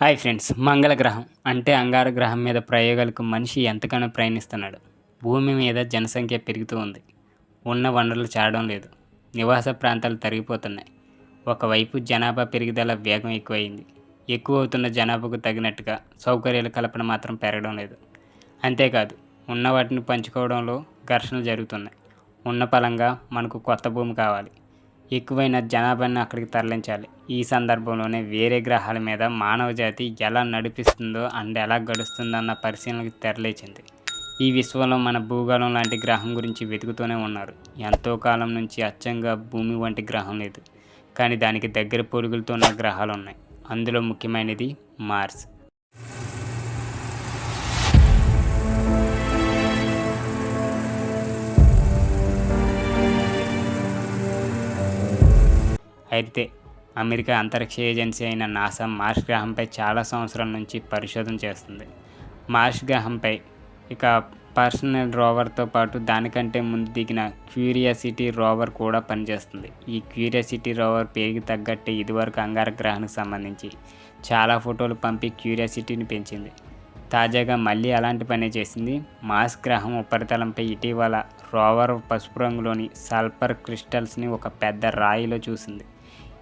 Hi friends మంగళ గ్రహం అంటే అంగార గ్రహం మీద ప్రయోగాలకు మనిషి ఎంతగానో ప్రయాణిస్తున్నాడు. భూమి మీద జనసంఖ్య పెరుగుతూ ఉంది. ఉన్న వనరులు చాడడం లేదు. నివాస ప్రాంతాలు తరిగిపోతున్నాయి. ఒకవైపు జనాభా పెరుగుదల వేగం ఎక్కువైంది. ఎక్కువ అవుతున్న జనాభాకు తగినట్టుగా సౌకర్యాల కల్పన మాత్రం పెరగడం లేదు. అంతేకాదు ఉన్న వాటిని పంచుకోవడంలో ఘర్షణలు జరుగుతున్నాయి. ఉన్న పలంగా మనకు కొత్త భూమి కావాలి. ఎక్కువైన జనాభాని అక్కడికి తరలించాలి. ఈ సందర్భంలోనే వేరే గ్రహాల మీద మానవ జాతి ఎలా నడిపిస్తుందో అండ్ ఎలా గడుస్తుందో అన్న పరిశీలనకు తెరలేచింది. ఈ విశ్వంలో మన భూగోళం లాంటి గ్రహం గురించి వెతుకుతూనే ఉన్నారు. ఎంతో కాలం నుంచి అచ్చంగా భూమి వంటి గ్రహం లేదు. కానీ దానికి దగ్గర పొరుగులతో ఉన్న గ్రహాలు ఉన్నాయి అందులో ముఖ్యమైనది మార్స్. అయితే అమెరికా అంతరిక్ష ఏజెన్సీ అయిన నాసా మార్స్ గ్రహంపై చాలా సంవత్సరాల నుంచి పరిశోధన చేస్తుంది. మార్స్ గ్రహంపై ఇక పర్సనల్ రోవర్తో పాటు దానికంటే ముందు దిగిన క్యూరియాసిటీ రోవర్ కూడా పనిచేస్తుంది. ఈ క్యూరియాసిటీ రోవర్ పేరుకి తగ్గట్టే ఇదివరకు అంగార గ్రహానికి సంబంధించి చాలా ఫోటోలు పంపి క్యూరియాసిటీని పెంచింది. తాజాగా మళ్ళీ అలాంటి పనే చేసింది. మాస్ గ్రహం ఉపరితలంపై ఇటీవల రోవర్ పసుపు రంగులోని సల్ఫర్ క్రిస్టల్స్ని ఒక పెద్ద రాయిలో చూసింది.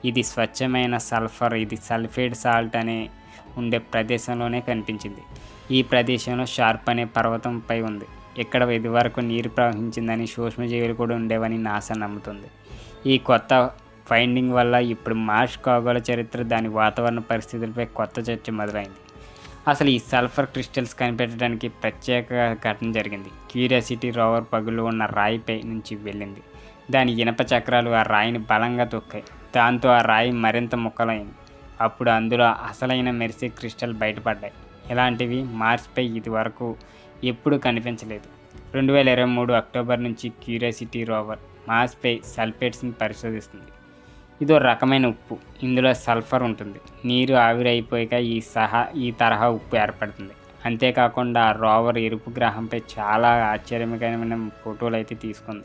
ఇది స్వచ్ఛమైన సల్ఫర్ ఇది సల్ఫేట్ సాల్ట్ అనే ఉండే ప్రదేశంలోనే కనిపించింది. ఈ ప్రదేశంలో షార్ప్ అనే పర్వతంపై ఉంది. ఇక్కడ ఇదివరకు నీరు ప్రవహించిందని సూక్ష్మజీవులు కూడా ఉండేవని నాసా నమ్ముతుంది. ఈ కొత్త ఫైండింగ్ వల్ల ఇప్పుడు మార్ష్ ఖగోళ చరిత్ర దాని వాతావరణ పరిస్థితులపై కొత్త చర్చ మొదలైంది. అసలు ఈ సల్ఫర్ క్రిస్టల్స్ కనిపెట్టడానికి ప్రత్యేక ఘటన జరిగింది. క్యూరియాసిటీ రోవర్ పగులు ఉన్న రాయిపై నుంచి వెళ్ళింది. దాని ఇనప చక్రాలు ఆ రాయిని బలంగా తొక్కాయి. దాంతో ఆ రాయి మరింత ముక్కలైంది. అప్పుడు అందులో అసలైన మెరిసే క్రిస్టల్ బయటపడ్డాయి. ఇలాంటివి మార్స్పై ఇది వరకు ఎప్పుడూ కనిపించలేదు. రెండు వేల ఇరవై మూడు అక్టోబర్ నుంచి క్యూరియాసిటీ రోవర్ మార్స్పై సల్ఫేట్స్ని పరిశోధిస్తుంది. ఇదో రకమైన ఉప్పు. ఇందులో సల్ఫర్ ఉంటుంది. నీరు ఆవిరైపోయాక ఈ సహా ఈ తరహా ఉప్పు ఏర్పడుతుంది. అంతేకాకుండా రోవర్ ఎరుపు గ్రహంపై చాలా ఆశ్చర్యకరమైన ఫోటోలు అయితే తీసుకుంది.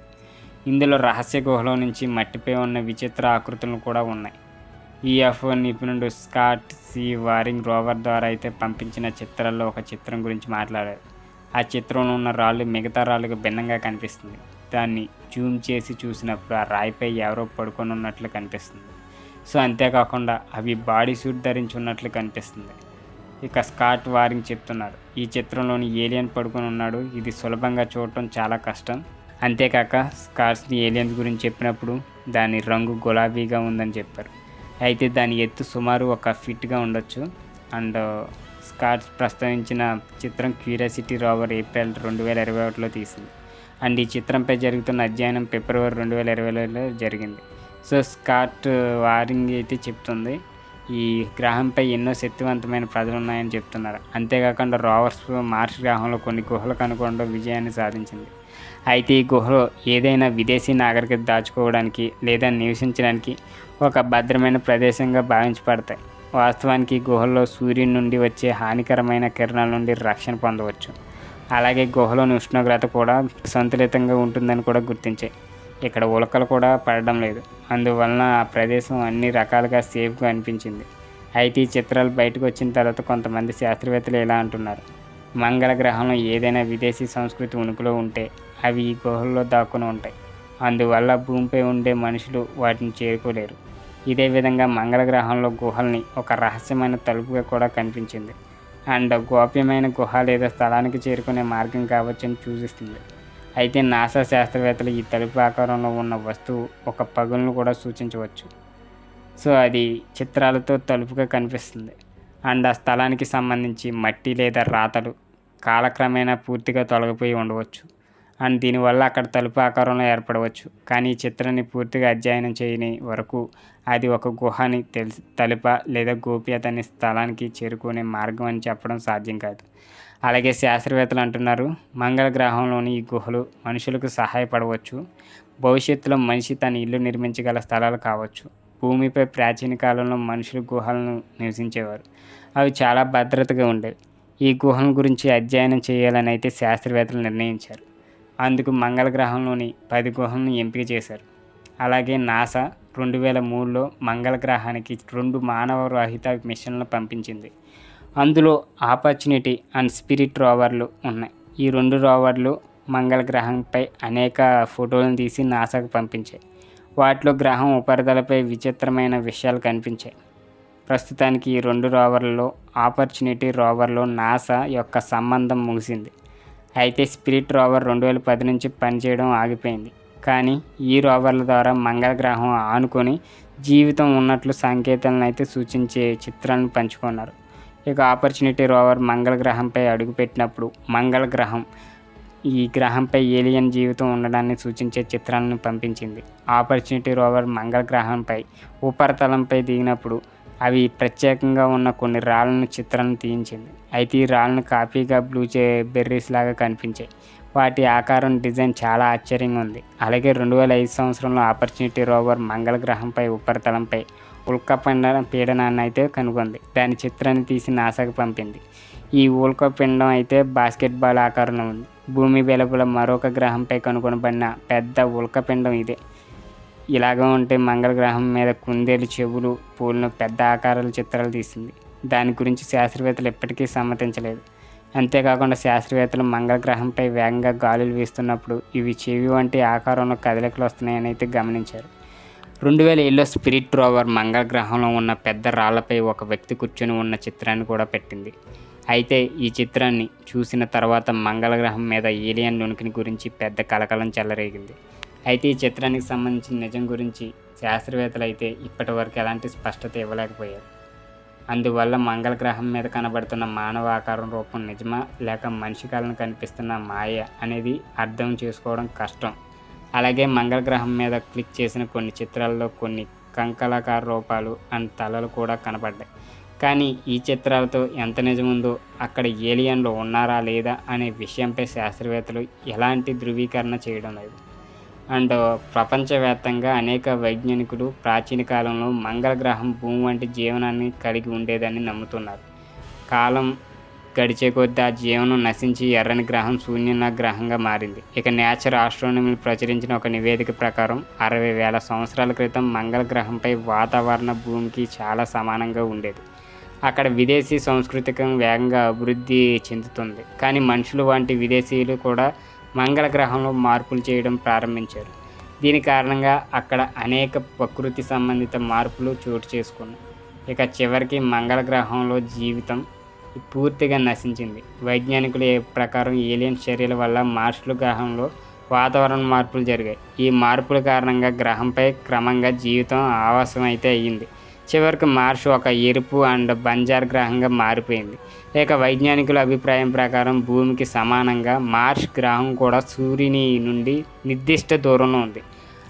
ఇందులో రహస్య గుహలో నుంచి మట్టిపై ఉన్న విచిత్ర ఆకృతులు కూడా ఉన్నాయి. ఈఎఫ్ఓ నిపుణుడు స్కాట్ సి వారింగ్ రోవర్ ద్వారా అయితే పంపించిన చిత్రాల్లో ఒక చిత్రం గురించి మాట్లాడారు. ఆ చిత్రంలో ఉన్న రాళ్ళు మిగతా రాళ్ళకు భిన్నంగా కనిపిస్తుంది. దాన్ని జూమ్ చేసి చూసినప్పుడు ఆ రాయిపై ఎవరో పడుకొని ఉన్నట్లు కనిపిస్తుంది. సో అంతేకాకుండా అవి బాడీ సూట్ ధరించి ఉన్నట్లు కనిపిస్తుంది. ఇక స్కాట్ వారింగ్ చెప్తున్నారు. ఈ చిత్రంలోని ఏలియన్ పడుకొని ఉన్నాడు ఇది సులభంగా చూడటం చాలా కష్టం. అంతేకాక స్కార్స్ని ఏలియన్స్ గురించి చెప్పినప్పుడు దాని రంగు గులాబీగా ఉందని చెప్పారు. అయితే దాని ఎత్తు సుమారు ఒక ఫిట్గా ఉండొచ్చు. అండ్ స్కార్స్ ప్రస్తావించిన చిత్రం క్యూరియాసిటీ రోవర్ ఏప్రిల్ రెండు వేల ఇరవై ఒకటిలో తీసింది. అండ్ ఈ చిత్రంపై జరుగుతున్న అధ్యయనం ఫిబ్రవరి రెండు వేల ఇరవైలో జరిగింది. సో స్కాట్ వారింగ్ అయితే చెప్తుంది. ఈ గ్రహంపై ఎన్నో శక్తివంతమైన ప్రజలు ఉన్నాయని చెప్తున్నారు. అంతేకాకుండా రోవర్స్ మార్స్ గ్రహంలో కొన్ని గుహలు కనుగొనడం విజయాన్ని సాధించింది. అయితే ఈ గుహలో ఏదైనా విదేశీ నాగరికత దాచుకోవడానికి లేదా నివసించడానికి ఒక భద్రమైన ప్రదేశంగా భావించబడతాయి. వాస్తవానికి గుహల్లో సూర్యుని నుండి వచ్చే హానికరమైన కిరణాల నుండి రక్షణ పొందవచ్చు. అలాగే గుహలోని ఉష్ణోగ్రత కూడా సంతులితంగా ఉంటుందని కూడా గుర్తించాయి. ఇక్కడ ఉలకలు కూడా పడడం లేదు. అందువలన ఆ ప్రదేశం అన్ని రకాలుగా సేఫ్గా అనిపించింది. అయితే ఈ చిత్రాలు బయటకు వచ్చిన తర్వాత కొంతమంది శాస్త్రవేత్తలు ఇలా అంటున్నారు. మంగళ గ్రహంలో ఏదైనా విదేశీ సంస్కృతి ఉనికిలో ఉంటే అవి ఈ గుహల్లో దాక్కుని ఉంటాయి. అందువల్ల భూమిపై ఉండే మనుషులు వాటిని చేరుకోలేరు. ఇదే విధంగా మంగళ గ్రహంలో గుహల్ని ఒక రహస్యమైన తలుపుగా కూడా కనిపించింది. అండ్ గోప్యమైన గుహ లేదా స్థలానికి చేరుకునే మార్గం కావచ్చని సూచిస్తుంది అయితే నాసా శాస్త్రవేత్తలు ఈ తలుపు ఆకారంలో ఉన్న వస్తువు ఒక పగులను కూడా సూచించవచ్చు. సో అది చిత్రాలతో తలుపుగా కనిపిస్తుంది. అండ్ ఆ స్థలానికి సంబంధించి మట్టి లేదా రాతలు కాలక్రమేణా పూర్తిగా తొలగిపోయి ఉండవచ్చు. అండ్ దీనివల్ల అక్కడ తలుపు ఆకారంలో ఏర్పడవచ్చు. కానీ ఈ చిత్రాన్ని పూర్తిగా అధ్యయనం చేయని వరకు అది ఒక గుహని తెలిసి తలుప లేదా గోప్యత అనే స్థలానికి చేరుకునే మార్గం అని చెప్పడం సాధ్యం కాదు. అలాగే శాస్త్రవేత్తలు అంటున్నారు మంగళ గ్రహంలోని ఈ గుహలు మనుషులకు సహాయపడవచ్చు. భవిష్యత్తులో మనిషి తన ఇల్లు నిర్మించగల స్థలాలు కావచ్చు. భూమిపై ప్రాచీన కాలంలో మనుషులు గుహలను నివసించేవారు. అవి చాలా భద్రతగా ఉండేవి. ఈ గుహల గురించి అధ్యయనం చేయాలని అయితే శాస్త్రవేత్తలు నిర్ణయించారు. అందుకు మంగళ గ్రహంలోని పది గుహలను ఎంపిక చేశారు. అలాగే నాసా రెండు వేల మూడులో మంగళ గ్రహానికి రెండు మానవ రహిత మిషన్లు పంపించింది. అందులో ఆపర్చునిటీ అండ్ స్పిరిట్ రోవర్లు ఉన్నాయి. ఈ రెండు రోవర్లు మంగళ గ్రహంపై అనేక ఫోటోలను తీసి నాసాకు పంపించాయి. వాటిలో గ్రహం ఉపరితలపై విచిత్రమైన విషయాలు కనిపించాయి. ప్రస్తుతానికి ఈ రెండు రోవర్లలో ఆపర్చునిటీ రోవర్లో నాసా యొక్క సంబంధం ముగిసింది. అయితే స్పిరిట్ రోవర్ రెండు వేల పది నుంచి పనిచేయడం ఆగిపోయింది. కానీ ఈ రోవర్ల ద్వారా మంగళ గ్రహం ఆనుకొని జీవితం ఉన్నట్లు సంకేతాలను అయితే సూచించే చిత్రాలను పంచుకున్నారు. ఇక ఆపర్చునిటీ రోవర్ మంగళ గ్రహంపై అడుగుపెట్టినప్పుడు మంగళ గ్రహం ఈ గ్రహంపై ఏలియన్ జీవితం ఉండడాన్ని సూచించే చిత్రాలను పంపించింది. ఆపర్చునిటీ రోవర్ మంగళ గ్రహంపై ఉపరితలంపై దిగినప్పుడు అవి ప్రత్యేకంగా ఉన్న కొన్ని రాళ్ళను చిత్రాలను తీయించింది. అయితే ఈ రాళ్ళను కాపీగా బ్లూ చే బెర్రీస్ లాగా కనిపించాయి. వాటి ఆకారం డిజైన్ చాలా ఆశ్చర్యంగా ఉంది. అలాగే రెండు వేల ఐదు సంవత్సరంలో ఆపర్చునిటీ రోవర్ మంగళ గ్రహంపై ఉపరితలంపై ఉల్కపిండ పీడనాన్ని అయితే కనుగొంది. దాని చిత్రాన్ని తీసి నాసాకు పంపింది. ఈ ఉల్కపిండం అయితే బాస్కెట్బాల్ ఆకారంలో ఉంది. భూమి వెలుపల మరొక గ్రహంపై కనుగొనబడిన పెద్ద ఉల్కపిండం ఇదే. ఇలాగ ఉంటే మంగళ గ్రహం మీద కుందేలు చెవులు పూలను పెద్ద ఆకారాల చిత్రాలు తీసింది. దాని గురించి శాస్త్రవేత్తలు ఇప్పటికీ సమ్మతించలేదు. అంతేకాకుండా శాస్త్రవేత్తలు మంగళ గ్రహంపై వేగంగా గాలులు వీస్తున్నప్పుడు ఇవి చెవి వంటి ఆకారంలో కదలికలు వస్తున్నాయని అయితే గమనించారు. రెండు వేల ఏళ్ళలో స్పిరిట్ రోవర్ మంగళ గ్రహంలో ఉన్న పెద్ద రాళ్ళపై ఒక వ్యక్తి కూర్చొని ఉన్న చిత్రాన్ని కూడా పెట్టింది. అయితే ఈ చిత్రాన్ని చూసిన తర్వాత మంగళ గ్రహం మీద ఏలియన్ నునికిని గురించి పెద్ద కలకలం చెలరేగింది. అయితే ఈ చిత్రానికి సంబంధించిన నిజం గురించి శాస్త్రవేత్తలు అయితే ఇప్పటి వరకు ఎలాంటి స్పష్టత ఇవ్వలేకపోయారు. అందువల్ల మంగళ గ్రహం మీద కనబడుతున్న మానవ ఆకారం రూపం నిజమా? లేక మనిషి కళను కనిపిస్తున్న మాయ? అనేది అర్థం చేసుకోవడం కష్టం. అలాగే మంగళ గ్రహం మీద క్లిక్ చేసిన కొన్ని చిత్రాల్లో కొన్ని కంకలాకార రూపాలు అండ్ తలలు కూడా కనపడ్డాయి కానీ ఈ చిత్రాలతో ఎంత నిజముందో అక్కడ ఏలియన్లు ఉన్నారా లేదా అనే విషయంపై శాస్త్రవేత్తలు ఎలాంటి ధృవీకరణ చేయడం లేదు. అండ్ ప్రపంచవ్యాప్తంగా అనేక వైజ్ఞానికులు ప్రాచీన కాలంలో మంగళ గ్రహం భూమి వంటి జీవనాన్ని కలిగి ఉండేదని నమ్ముతున్నారు. కాలం గడిచే కొద్దీ ఆ జీవనం నశించి ఎర్రని గ్రహం శూన్య గ్రహంగా మారింది. ఇక నేచర్ ఆస్ట్రోనమీలు ప్రచురించిన ఒక నివేదిక ప్రకారం అరవై వేల సంవత్సరాల క్రితం మంగళ గ్రహంపై వాతావరణ భూమికి చాలా సమానంగా ఉండేది. అక్కడ విదేశీ సంస్కృతికం వేగంగా అభివృద్ధి చెందుతుంది. కానీ మనుషులు వంటి విదేశీయులు కూడా మంగళ గ్రహంలో మార్పులు చేయడం ప్రారంభించారు. దీని కారణంగా అక్కడ అనేక ప్రకృతి సంబంధిత మార్పులు చోటు చేసుకున్నాయి. ఇక చివరికి మంగళ గ్రహంలో జీవితం పూర్తిగా నశించింది. వైజ్ఞానికుల ప్రకారం ఏలియన్ చర్యల వల్ల మార్షుల గ్రహంలో వాతావరణ మార్పులు జరిగాయి. ఈ మార్పుల కారణంగా గ్రహంపై క్రమంగా జీవితం ఆవాసం అయితే అయ్యింది చివరికి మార్స్ ఒక ఎరుపు అండ్ బంజార్ గ్రహంగా మారిపోయింది. ఇక వైజ్ఞానికుల అభిప్రాయం ప్రకారం భూమికి సమానంగా మార్స్ గ్రహం కూడా సూర్యుని నుండి నిర్దిష్ట దూరంలో ఉంది.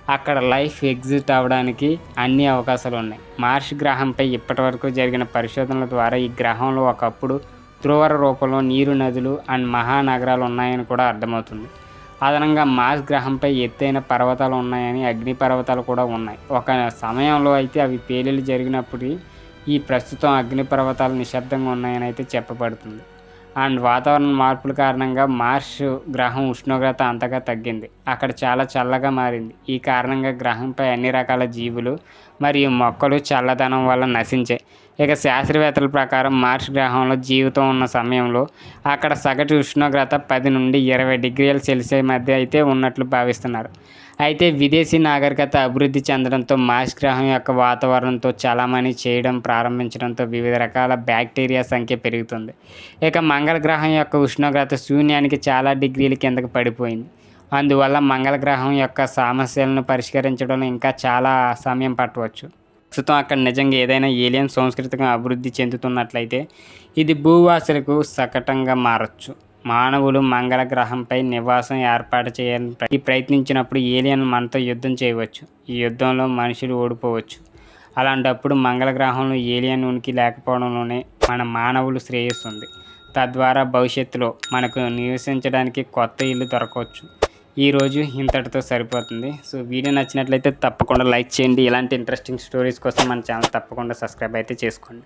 అక్కడ లైఫ్ ఎగ్జిట్ అవ్వడానికి అన్ని అవకాశాలు ఉన్నాయి. మార్స్ గ్రహంపై ఇప్పటివరకు జరిగిన పరిశోధనల ద్వారా ఈ గ్రహంలో ఒకప్పుడు ధ్రువర రూపంలో నీరు నదులు అండ్ మహానగరాలు ఉన్నాయని కూడా అర్థమవుతుంది. అదనంగా మార్స్ గ్రహంపై ఎత్తైన పర్వతాలు ఉన్నాయని అగ్ని పర్వతాలు కూడా ఉన్నాయి. ఒక సమయంలో అయితే అవి పేలులు జరిగినప్పుడు ఈ ప్రస్తుతం అగ్ని పర్వతాలు నిశ్శబ్దంగా ఉన్నాయని అయితే చెప్పబడుతుంది. అండ్ వాతావరణ మార్పుల కారణంగా మార్స్ గ్రహం ఉష్ణోగ్రత అంతగా తగ్గింది. అక్కడ చాలా చల్లగా మారింది. ఈ కారణంగా గ్రహంపై అన్ని రకాల జీవులు మరియు మొక్కలు చల్లదనం వల్ల నశించాయి. ఇక శాస్త్రవేత్తల ప్రకారం మార్స్ గ్రహంలో జీవితం ఉన్న సమయంలో అక్కడ సగటు ఉష్ణోగ్రత పది నుండి ఇరవై డిగ్రీల సెల్సియస్ మధ్య అయితే ఉన్నట్లు భావిస్తున్నారు. అయితే విదేశీ నాగరికత అభివృద్ధి చెందడంతో మార్స్ గ్రహం యొక్క వాతావరణంతో చలామణి చేయడం ప్రారంభించడంతో వివిధ రకాల బ్యాక్టీరియా సంఖ్య పెరుగుతుంది. ఇక మంగళ గ్రహం యొక్క ఉష్ణోగ్రత శూన్యానికి చాలా డిగ్రీల కిందకి పడిపోయింది. అందువల్ల మంగళ గ్రహం యొక్క సమస్యలను పరిష్కరించడంలో ఇంకా చాలా సమయం పట్టవచ్చు. ప్రస్తుతం అక్కడ నిజంగా ఏదైనా ఏలియన్ సంస్కృతిగా అభివృద్ధి చెందుతున్నట్లయితే ఇది భూవాసులకు సకటంగా మారచ్చు. మానవులు మంగళ గ్రహంపై నివాసం ఏర్పాటు చేయాలని ప్రయత్నించినప్పుడు ఏలియన్ మనతో యుద్ధం చేయవచ్చు. ఈ యుద్ధంలో మనుషులు ఓడిపోవచ్చు. అలాంటప్పుడు మంగళ గ్రహంలో ఏలియన్ ఉనికి లేకపోవడంలోనే మన మానవులు శ్రేయస్సుంది తద్వారా భవిష్యత్తులో మనకు నివసించడానికి కొత్త ఇల్లు దొరకవచ్చు. ఈరోజు ఇంతటితో సరిపోతుంది. సో వీడియో నచ్చినట్లయితే తప్పకుండా లైక్ చేయండి. ఇలాంటి ఇంట్రెస్టింగ్ స్టోరీస్ కోసం మన ఛానల్ తప్పకుండా సబ్స్క్రైబ్ అయితే చేసుకోండి.